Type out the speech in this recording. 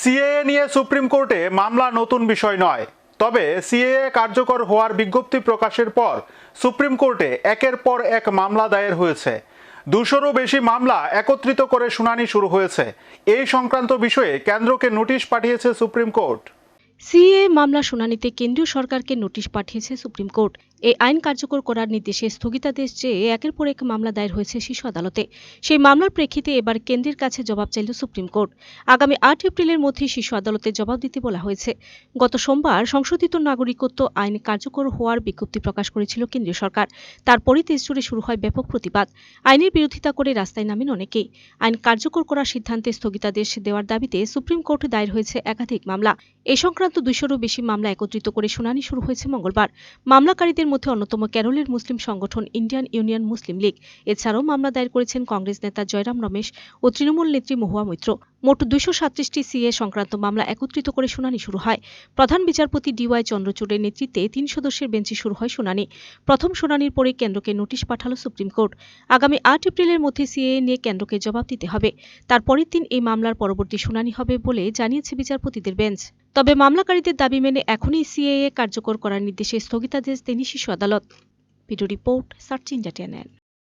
CAA নিয়ে supreme কোর্টে মামলা নতুন বিষয় নয়। তবে সিএএ কার্যকর হওয়ার বিজ্ঞপ্তি প্রকাশের পর সুপ্রিম কোর্টে একের পর এক মামলা দায়ের হয়েছে। দুশোরও বেশি মামলা একত্রিত করে শুনানি শুরু হয়েছে। এই সংক্রান্ত বিষয়ে কেন্দ্রকে নোটিশ পাঠিয়েছে সুপ্রিম কোর্ট। সিএ মামলা শুনানিতে কেন্দ্রীয় সরকারকে নোটিশ পাঠিয়েছে সুপ্রিম কোর্ট। এই আইন কার্যকর করার নির্দেশে স্থগিতাদেশ চেয়ে একের পর এক মামলা দায়ের হয়েছে শীর্ষ আদালতে। সেই মামলার প্রেক্ষিতে এবার কেন্দ্রের কাছে জবাব চাইল সুপ্রিম কোর্ট। আগামী আট এপ্রিলের মধ্যে শীর্ষ আদালতে জবাব দিতে বলা হয়েছে। গত সোমবার সংশোধিত নাগরিকত্ব আইন কার্যকর হওয়ার বিজ্ঞপ্তি প্রকাশ করেছিল কেন্দ্রীয় সরকার। তারপরই দেশ জুড়ে শুরু হয় ব্যাপক প্রতিবাদ। আইনের বিরোধিতা করে রাস্তায় নামেন অনেকেই। আইন কার্যকর করার সিদ্ধান্তে স্থগিতাদেশ দেওয়ার দাবিতে সুপ্রিম কোর্টে দায়ের হয়েছে একাধিক মামলা। এ সংক্রান্ত দুইশোরও বেশি মামলা একত্রিত করে শুনানি শুরু হয়েছে মঙ্গলবার। মামলাকারীদের মধ্যে অন্যতম কেরলের মুসলিম সংগঠন ইন্ডিয়ান ইউনিয়ন মুসলিম লীগ। এছাড়াও মামলা দায়ের করেছেন কংগ্রেস নেতা জয়রাম রমেশ ও তৃণমূল নেত্রী মহুয়া মৈত্র। মোট দুইশো সাতত্রিশটি সিএ সংক্রান্ত মামলা একত্রিত করে শুনানি শুরু হয়। প্রধান বিচারপতি ডিওয়াই চন্দ্রচূড়ের নেতৃত্বে তিন সদস্যের বেঞ্চে শুরু হয় শুনানি। প্রথম শুনানির পরে কেন্দ্রকে নোটিশ পাঠালো সুপ্রিম কোর্ট। আগামী আট এপ্রিলের মধ্যে সিএ নিয়ে কেন্দ্রকে জবাব দিতে হবে। তারপরের দিন এই মামলার পরবর্তী শুনানি হবে বলে জানিয়েছে বিচারপতিদের বেঞ্চ। তবে মামলাকারীদের দাবি মেনে এখনই সিএএ কার্যকর করার নির্দেশে স্থগিতাদেশ দেয়নি শীর্ষ আদালত। Video report, search India